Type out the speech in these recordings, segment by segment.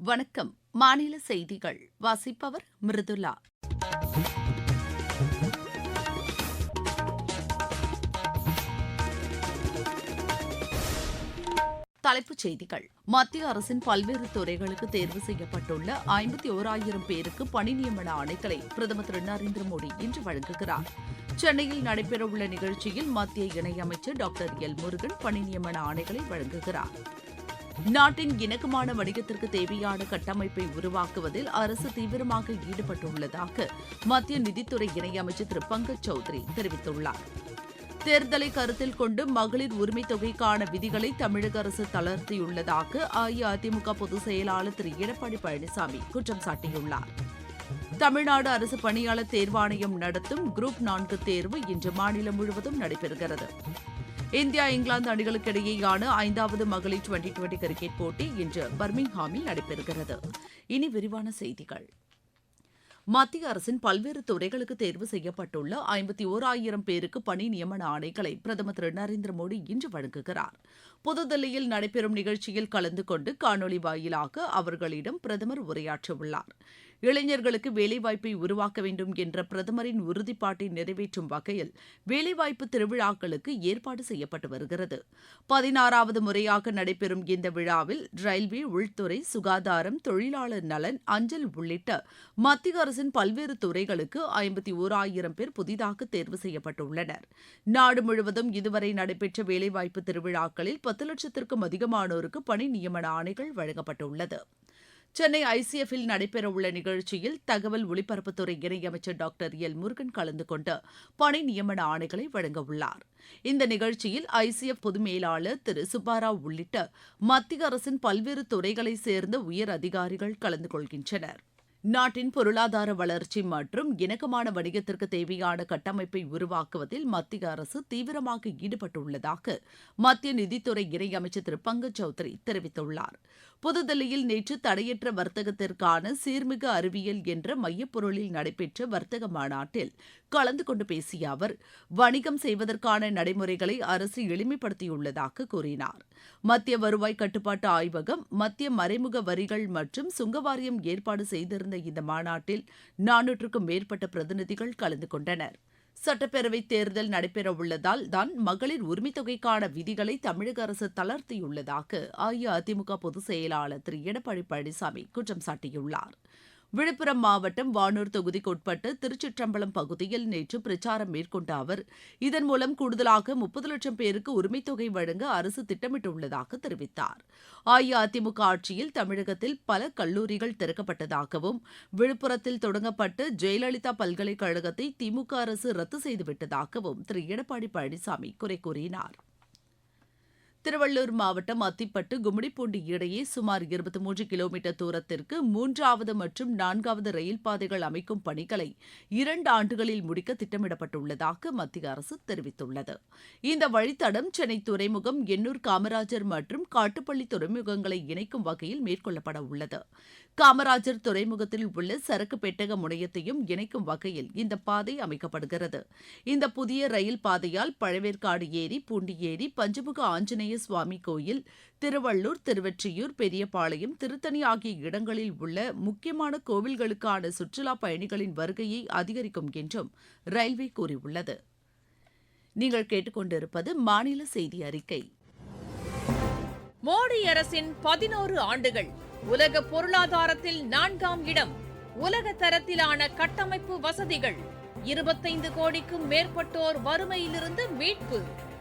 வணக்கம். மாநில செய்திகள். வாசிப்பவர் மிருதுலா தலைப்புச் செய்திகள். மத்திய அரசின் பல்வேறு துறைகளுக்கு தேர்வு செய்யப்பட்டுள்ள ஐம்பத்தி ஓராயிரம் பேருக்கு பணி நியமன ஆணைகளை பிரதமர் திரு நரேந்திர மோடி இன்று வழங்குகிறார். சென்னையில் நடைபெறவுள்ள நிகழ்ச்சியில் மத்திய இணையமைச்சர் டாக்டர் எல் முருகன் பணி நியமன ஆணைகளை வழங்குகிறார். நாட்டின் இணக்கமான வணிகத்திற்கு தேவையான கட்டமைப்பை உருவாக்குவதில் அரசு தீவிரமாக ஈடுபட்டுள்ளதாக மத்திய நிதித்துறை இணையமைச்சர் திரு பங்கஜ் சௌத்ரி தெரிவித்துள்ளார். தேர்தலை கருத்தில் கொண்டு மகளிர் உரிமைத் தொகைக்கான விதிகளை தமிழக அரசு தளர்த்தியுள்ளதாக அஇஅதிமுக பொதுச் செயலாளர் திரு எடப்பாடி பழனிசாமி குற்றம் சாட்டியுள்ளார். தமிழ்நாடு அரசு பணியாளர் தேர்வாணையம் நடத்தும் குரூப் நான்கு தேர்வு இன்று மாநிலம் முழுவதும் நடைபெறுகிறது. இந்தியா இங்கிலாந்து அணிகளுக்கு இடையேயான ஐந்தாவது மகளிர் டுவெண்டி டுவெண்டி கிரிக்கெட் போட்டி இன்று பர்மிங்ஹாமில் நடைபெறுகிறது. இனி விரிவான செய்திகள். மத்திய அரசின் பல்வேறு துறைகளுக்கு தேர்வு செய்யப்பட்டுள்ள ஐம்பத்தி ஓராயிரம் பேருக்கு பணி நியமன ஆணைகளை பிரதமர் திரு நரேந்திர மோடி இன்று வழங்குகிறார். புதுதில்லியில் நடைபெறும் நிகழ்ச்சியில் கலந்து கொண்டு காணொலி வாயிலாக அவர்களிடம் பிரதமர் உரையாற்றவுள்ளார். இளைஞர்களுக்கு வேலைவாய்ப்பை உருவாக்க வேண்டும் என்ற பிரதமரின் உறுதிப்பாட்டை நிறைவேற்றும் வகையில் வேலைவாய்ப்பு திருவிழாக்களுக்கு ஏற்பாடு செய்யப்பட்டு வருகிறது. பதினாறாவது முறையாக நடைபெறும் இந்த விழாவில் ரயில்வே உள்துறை சுகாதாரம் தொழிலாளர் நலன் அஞ்சல் உள்ளிட்ட மத்திய அரசின் பல்வேறு துறைகளுக்கு ஐம்பத்தி ஓராயிரம் பேர் புதிதாக தேர்வு செய்யப்பட்டுள்ளனர். நாடு முழுவதும் இதுவரை நடைபெற்ற வேலைவாய்ப்பு திருவிழாக்களில் பத்து லட்சத்திற்கும் அதிகமானோருக்கு பணி நியமன ஆணைகள் வழங்கப்பட்டுள்ளது. சென்னை ஐசிஎஃப்பில் நடைபெறவுள்ள நிகழ்ச்சியில் தகவல் ஒலிபரப்புத்துறை இணையமைச்சர் டாக்டர் எல் முருகன் கலந்து கொண்டு பணி நியமன ஆணைகளை வழங்கவுள்ளார் இந்த நிகழ்ச்சியில் ஐசிஎஃப் பொது மேலாளர் திரு சுப்பாராவ் உள்ளிட்ட மத்திய அரசின் பல்வேறு துறைகளைச் சேர்ந்த உயர் அதிகாரிகள் கலந்து கொள்கின்றனர். நாட்டின் பொருளாதார வளர்ச்சி மற்றும் இணக்கமான வணிகத்திற்கு தேவையான கட்டமைப்பை உருவாக்குவதில் மத்திய அரசு தீவிரமாக ஈடுபட்டுள்ளதாக மத்திய நிதித்துறை இணையமைச்சர் திரு பங்கஜ் சௌத்ரி தெரிவித்துள்ளார். புதுதில்லியில் நேற்று தடையற்ற வர்த்தகத்திற்கான சீர்மிகு அறிவியல் என்ற மையப்பொருளில் நடைபெற்ற வர்த்தக மாநாட்டில் கலந்து கொண்டு பேசிய அவர் வணிகம் செய்வதற்கான நடைமுறைகளை அரசு எளிமைப்படுத்தியுள்ளதாக கூறினார். மத்திய வருவாய் கட்டுப்பாட்டு ஆய்வகம் மத்திய மறைமுக வரிகள் மற்றும் சுங்கவாரியம் ஏற்பாடு செய்திருந்த இந்த மாநாட்டில் நானூற்றுக்கும் மேற்பட்ட பிரதிநிதிகள் கலந்து கொண்டனர். சட்டப்பேரவை தேர்தல் நடைபெறவுள்ளதால் தான் மகளிர் உரிமைத் தொகைக்கான விதிகளை தமிழக அரசு தளர்த்தியுள்ளதாக அஇஅதிமுக பொதுச் செயலாளர் திரு எடப்பாடி பழனிசாமி குற்றம் சாட்டியுள்ளார். விழுப்புரம் மாவட்டம் வானூர் தொகுதிக்குட்பட்ட திருச்சிற்றம்பலம் பகுதியில் நேற்று பிரச்சாரம் மேற்கொண்ட அவர் இதன் மூலம் கூடுதலாக முப்பது லட்சம் பேருக்கு உரிமைத் தொகை வழங்க அரசு திட்டமிட்டுள்ளதாக தெரிவித்தார். அஇஅதிமுக ஆட்சியில் தமிழகத்தில் பல கல்லூரிகள் திறக்கப்பட்டதாகவும் விழுப்புரத்தில் தொடங்கப்பட்ட ஜெயலலிதா பல்கலைக்கழகத்தை திமுக அரசு ரத்து செய்துவிட்டதாகவும் திரு. எடப்பாடி பழனிசாமி குறை கூறினார். திருவள்ளூர் மாவட்டம் அத்திப்பட்டு கும்மிடிப்பூண்டி இடையே சுமார் இருபத்தி மூன்று கிலோமீட்டர் தூரத்திற்கு மூன்றாவது மற்றும் நான்காவது ரயில் பாதைகள் அமைக்கும் பணிகளை இரண்டு ஆண்டுகளில் முடிக்க திட்டமிடப்பட்டுள்ளதாக மத்திய அரசு தெரிவித்துள்ளது. இந்த வழித்தடம் சென்னை துறைமுகம் எண்ணூர் காமராஜர் மற்றும் காட்டுப்பள்ளி துறைமுகங்களை இணைக்கும் வகையில் மேற்கொள்ளப்பட உள்ளது. காமராஜர் துறைமுகத்தில் உள்ள சரக்கு பெட்டக முனையத்தையும் இணைக்கும் வகையில் இந்த பாதை அமைக்கப்படுகிறது. இந்த புதிய ரயில் பாதையால் பழவேற்காடு ஏரி பூண்டி ஏரி பஞ்சமுக ஆஞ்சநேய சுவாமி கோயில் திருவள்ளூர் திருவெற்றியூர் பெரியபாளையம் திருத்தணி ஆகிய இடங்களில் உள்ள முக்கியமான கோவில்களுக்கான சுற்றுலா பயணிகளின் வருகையை அதிகரிக்கும் என்றும் ரயில்வே கூறியுள்ளது. நீங்கள் கேட்டுக்கொண்டிருப்பது மாநில செய்தி அறிக்கை. மோடி அரசின் பதினோரு ஆண்டுகள் உலக பொருளாதாரத்தில் நான்காம் இடம் உலக தரத்திலான கட்டமைப்பு வசதிகள் இருபத்தைந்து கோடிக்கும் மேற்பட்டோர் வறுமையிலிருந்து மீட்பு.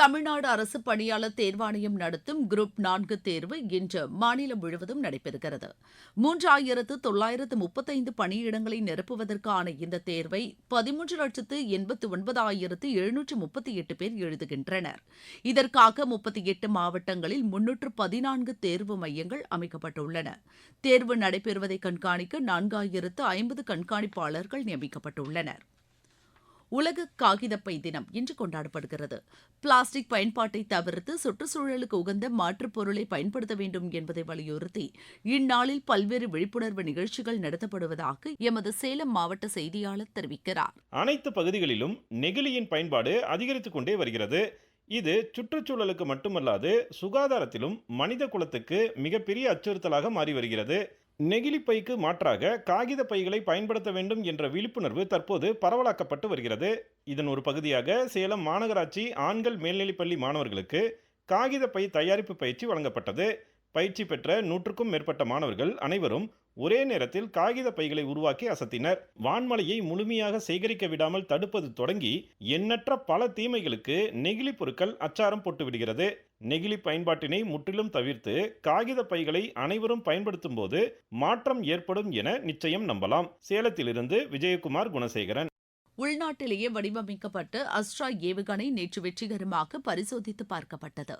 தமிழ்நாடு அரசு பணியாளர் தேர்வாணையம் நடத்தும் குரூப் நான்கு தேர்வு இன்று மாநிலம் முழுவதும் நடைபெறுகிறது. மூன்றாயிரத்து தொள்ளாயிரத்து முப்பத்தைந்து பணியிடங்களை நிரப்புவதற்கான இந்த தேர்வை பதிமூன்று லட்சத்து எண்பத்து ஒன்பதாயிரத்து எழுநூற்று முப்பத்தி எட்டு பேர் எழுதுகின்றனர். இதற்காக முப்பத்தி எட்டு மாவட்டங்களில் முன்னூற்று பதினான்கு தேர்வு மையங்கள் அமைக்கப்பட்டுள்ளன. தேர்வு நடைபெறுவதை கண்காணிக்க நான்காயிரத்து ஐம்பது கண்காணிப்பாளர்கள் நியமிக்கப்பட்டுள்ளனர். உலக காகிதப்பை தினம் இன்று கொண்டாடப்படுகிறது. பிளாஸ்டிக் பயன்பாட்டை தவிர்த்து சுற்றுச்சூழலுக்கு உகந்த மாற்றுப் பொருளை பயன்படுத்த வேண்டும் என்பதை வலியுறுத்தி இந்நாளில் பல்வேறு விழிப்புணர்வு நிகழ்ச்சிகள் நடத்தப்படுவதாக எமது சேலம் மாவட்ட செய்தியாளர் தெரிவிக்கிறார். அனைத்து பகுதிகளிலும் நெகிழியின் பயன்பாடு அதிகரித்துக் கொண்டே வருகிறது. இது சுற்றுச்சூழலுக்கு மட்டுமல்லாது சுகாதாரத்திலும் மனித குலத்துக்கு மிகப்பெரிய அச்சுறுத்தலாக மாறி வருகிறது. நெகிழி பைக்கு மாற்றாக காகித பைகளை பயன்படுத்த வேண்டும் என்ற விழிப்புணர்வு தற்போது பரவலாக்கப்பட்டு வருகிறது. இதன் ஒரு பகுதியாக சேலம் மாநகராட்சி ஆண்கள் மேல்நிலைப்பள்ளி மாணவர்களுக்கு காகித பை தயாரிப்பு பயிற்சி வழங்கப்பட்டது. பயிற்சி பெற்ற நூற்றுக்கும் மேற்பட்ட மாணவர்கள் அனைவரும் ஒரே நேரத்தில் காகித பைகளை உருவாக்கி அசத்தினர். வான்மலையை முழுமையாக சேகரிக்க விடாமல் தடுப்பது தொடங்கி எண்ணற்ற பல தீமைகளுக்கு நெகிழி பொருட்கள் அச்சாரம் போட்டுவிடுகிறது நெகிழி பயன்பாட்டினை முற்றிலும் தவிர்த்து காகித பைகளை அனைவரும் பயன்படுத்தும் போது மாற்றம் ஏற்படும் என நிச்சயம் நம்பலாம். சேலத்திலிருந்து விஜயகுமார் குணசேகரன். உள்நாட்டிலேயே வடிவமைக்கப்பட்ட அஸ்ட்ரா ஏவுகணை நேற்று வெற்றிகரமாக பரிசோதித்து பார்க்கப்பட்டது.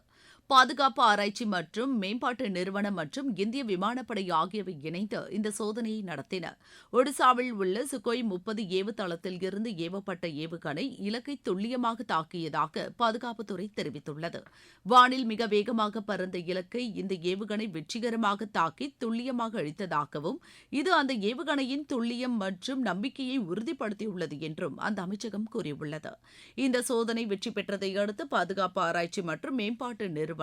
பாதுகாப்பு ஆராய்ச்சி மற்றும் மேம்பாட்டு நிறுவனம் மற்றும் இந்திய விமானப்படை ஆகியவை இணைந்து இந்த சோதனையை நடத்தின. ஒடிசாவில் உள்ள சுகோய் முப்பது ஏவுதளத்தில் இருந்து ஏவப்பட்ட ஏவுகணை இலக்கை துல்லியமாக தாக்கியதாக பாதுகாப்புத்துறை தெரிவித்துள்ளது. வானில் மிக வேகமாக பறந்த இலக்கை இந்த ஏவுகணை வெற்றிகரமாக தாக்கி துல்லியமாக அழித்ததாகவும் இது அந்த ஏவுகணையின் துல்லியம் மற்றும் நம்பிக்கையை உறுதிப்படுத்தியுள்ளது என்றும் அந்த அமைச்சகம் கூறியுள்ளது. இந்த சோதனை வெற்றி பெற்றதை அடுத்து பாதுகாப்பு ஆராய்ச்சி மற்றும் மேம்பாட்டு நிறுவனம்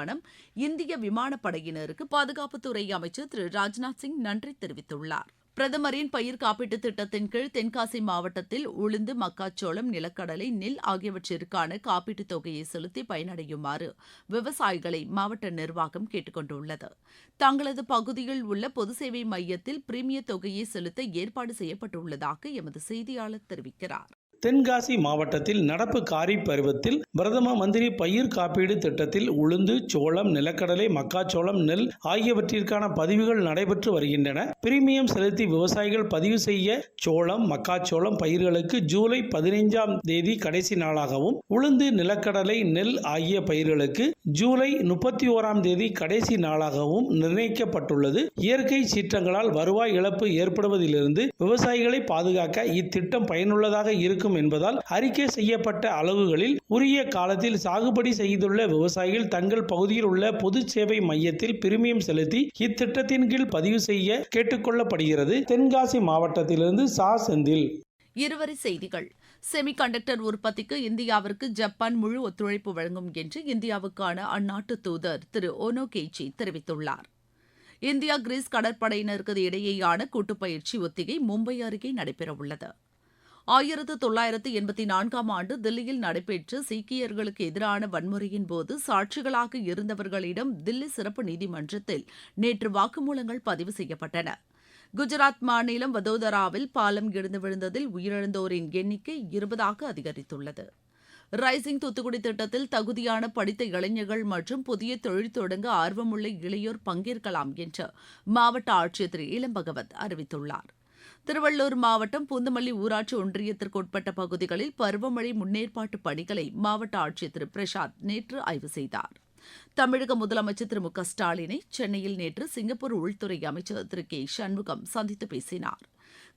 இந்திய விமானப்படையினருக்கு பாதுகாப்புத்துறை அமைச்சர் திரு ராஜ்நாத் சிங் நன்றி தெரிவித்துள்ளார். பிரதமரின் பயிர் காப்பீட்டுத் திட்டத்தின் கீழ் தென்காசி மாவட்டத்தில் உளுந்து மக்காச்சோளம் நிலக்கடலை நெல் ஆகியவற்றிற்கான காப்பீட்டுத் தொகையை செலுத்தி பயனடையுமாறு விவசாயிகளை மாவட்ட நிர்வாகம் கேட்டுக் கொண்டுள்ளது தங்களது பகுதியில் உள்ள பொது சேவை மையத்தில் பிரீமிய தொகையை செலுத்த ஏற்பாடு செய்யப்பட்டுள்ளதாக எமது செய்தியாளர் தெரிவிக்கிறார். தென்காசி மாவட்டத்தில் நடப்பு காரிப் பருவத்தில் பிரதம மந்திரி பயிர் காப்பீடு திட்டத்தில் உளுந்து சோளம் நிலக்கடலை மக்காச்சோளம் நெல் ஆகியவற்றிற்கான பதிவுகள் நடைபெற்று வருகின்றன. பிரீமியம் செலுத்தி விவசாயிகள் பதிவு செய்ய சோளம் மக்காச்சோளம் பயிர்களுக்கு ஜூலை பதினைஞ்சாம் தேதி கடைசி நாளாகவும் உளுந்து நிலக்கடலை நெல் ஆகிய பயிர்களுக்கு ஜூலை முப்பத்தி ஓராம் தேதி கடைசி நாளாகவும் நிர்ணயிக்கப்பட்டுள்ளது. இயற்கை சீற்றங்களால் வருவாய் இழப்பு ஏற்படுவதிலிருந்து விவசாயிகளை பாதுகாக்க இத்திட்டம் பயனுள்ளதாக இருக்கும் இருக்கும் என்பதால் அறிக்கை செய்யப்பட்ட அளவுகளில் உரிய காலத்தில் சாகுபடி செய்துள்ள விவசாயிகள் தங்கள் பகுதியில் உள்ள பொது சேவை மையத்தில் பிரிமியம் செலுத்தி இத்திட்டத்தின் கீழ் பதிவு செய்ய கேட்டுக்கொள்ளப்படுகிறது. தென்காசி மாவட்டத்திலிருந்து சா. செந்தில். இருவரி செய்திகள். செமிகண்டக்டர் உற்பத்திக்கு இந்தியாவிற்கு ஜப்பான் முழு ஒத்துழைப்பு வழங்கும் என்று இந்தியாவுக்கான அந்நாட்டு தூதர் திரு ஓனோ கேச்சி தெரிவித்துள்ளார். இந்தியா கிரீஸ் கடற்படையினருக்கு இடையேயான கூட்டுப்பயிற்சி ஒத்திகை மும்பை அருகே நடைபெறவுள்ளது. ஆயிரத்து தொள்ளாயிரத்து எண்பத்தி நான்காம் ஆண்டு தில்லியில் நடைபெற்ற சீக்கியர்களுக்கு எதிரான வன்முறையின் போது சாட்சிகளாக இருந்தவர்களிடம் தில்லி சிறப்பு நீதிமன்றத்தில் நேற்று வாக்குமூலங்கள் பதிவு செய்யப்பட்டன. குஜராத் மாநிலம் வதோதராவில் பாலம் இடிந்து விழுந்ததில் உயிரிழந்தோரின் எண்ணிக்கை இருபதாக அதிகரித்துள்ளது. ரைசிங் தூத்துக்குடி திட்டத்தில் தகுதியான படித்த இளைஞர்கள் மற்றும் புதிய தொழில் தொடங்க ஆர்வமுள்ள இளையோர் பங்கேற்கலாம் என்று மாவட்ட ஆட்சியர் திரு இளம்பகவத் அறிவித்துள்ளார். திருவள்ளூர் மாவட்டம் பூந்தமல்லி ஊராட்சி ஒன்றியத்திற்கு உட்பட்ட பகுதிகளில் பருவமழை முன்னேற்பாட்டு பணிகளை மாவட்ட ஆட்சியர் திரு. பிரசாத் நேற்று ஆய்வு செய்தார். தமிழக முதலமைச்சர் திரு. மு. க. ஸ்டாலினை சென்னையில் நேற்று சிங்கப்பூர் உள்துறை அமைச்சர் திரு. கே. சண்முகம் சந்தித்து பேசினார்.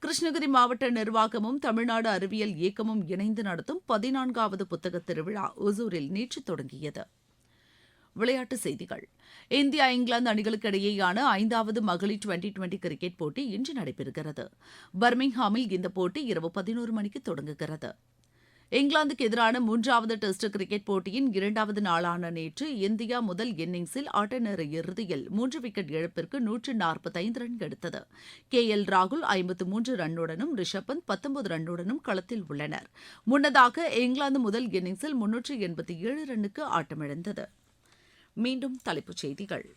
கிருஷ்ணகிரி மாவட்ட நிர்வாகமும் தமிழ்நாடு அறிவியல் இயக்கமும் இணைந்து நடத்தும் பதினான்காவது புத்தக திருவிழா ஒசூரில் நேற்று தொடங்கியது. விளையாட்டுச் செய்திகள். இந்தியா இங்கிலாந்து அணிகளுக்கு இடையேயான ஐந்தாவது மகளிர் டுவெண்டி டுவெண்டி கிரிக்கெட் போட்டி இன்று நடைபெறுகிறது. பர்மிங்ஹாமில் இந்த போட்டி இரவு பதினோரு மணிக்கு தொடங்குகிறது. இங்கிலாந்துக்கு எதிரான மூன்றாவது டெஸ்ட் கிரிக்கெட் போட்டியின் இரண்டாவது நாளான நேற்று இந்தியா முதல் இன்னிங்ஸில் ஆட்டநேர இறுதியில் மூன்று விக்கெட் இழப்பிற்கு நூற்று நாற்பத்தைந்து ரன் எடுத்தது. கே. எல். ராகுல் ஐம்பத்து மூன்று ரன்னுடனும் ரிஷப் பந்த் பத்தொன்பது ரன்னுடனும் களத்தில் உள்ளனர். முன்னதாக இங்கிலாந்து முதல் இன்னிங்ஸில் முன்னூற்று எண்பத்தி ஏழு ரன்னுக்கு ஆட்டமிழந்தது. மீண்டும் தலைப்புச் செய்திகள்.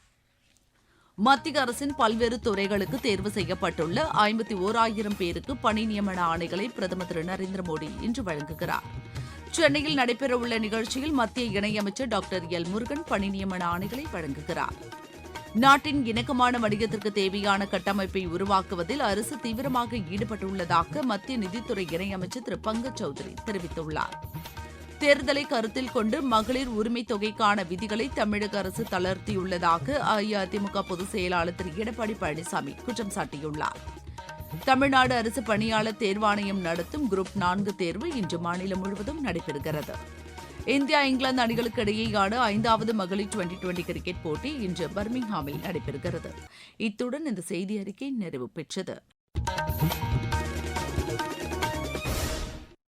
மத்திய அரசின் பல்வேறு துறைகளுக்கு தேர்வு செய்யப்பட்டுள்ள ஐம்பத்தி ஓராயிரம் பேருக்கு பணி நியமன ஆணைகளை பிரதமர் திரு நரேந்திர மோடி இன்று வழங்குகிறார். சென்னையில் நடைபெறவுள்ள நிகழ்ச்சியில் மத்திய இணையமைச்சர் டாக்டர் எல் முருகன் பணி நியமன ஆணைகளை வழங்குகிறார். நாட்டின் இணக்கமான வணிகத்திற்கு தேவையான கட்டமைப்பை உருவாக்குவதில் அரசு தீவிரமாக ஈடுபட்டுள்ளதாக மத்திய நிதித்துறை இணையமைச்சர் திரு பங்கஜ் சௌத்ரி தெரிவித்துள்ளார். தேர்தலை கருத்தில் கொண்டு மகளிர் உரிமை தொகைக்கான விதிகளை தமிழக அரசு தளர்த்தியுள்ளதாக அஇஅதிமுக பொதுச் செயலாளர் திரு. எடப்பாடி பழனிசாமி குற்றம் சாட்டியுள்ளார். தமிழ்நாடு அரசு பணியாளர் தேர்வாணையம் நடத்தும் குரூப் நான்கு தேர்வு இன்று மாநிலம் முழுவதும் நடைபெறுகிறது. இந்தியா இங்கிலாந்து அணிகளுக்கு இடையேயான ஐந்தாவது மகளிர் டுவெண்டி டுவெண்டி கிரிக்கெட் போட்டி இன்று பர்மிங்ஹாமில் நடைபெறுகிறது. இத்துடன் இந்த செய்தி அறிக்கை நிறைவு பெற்றது.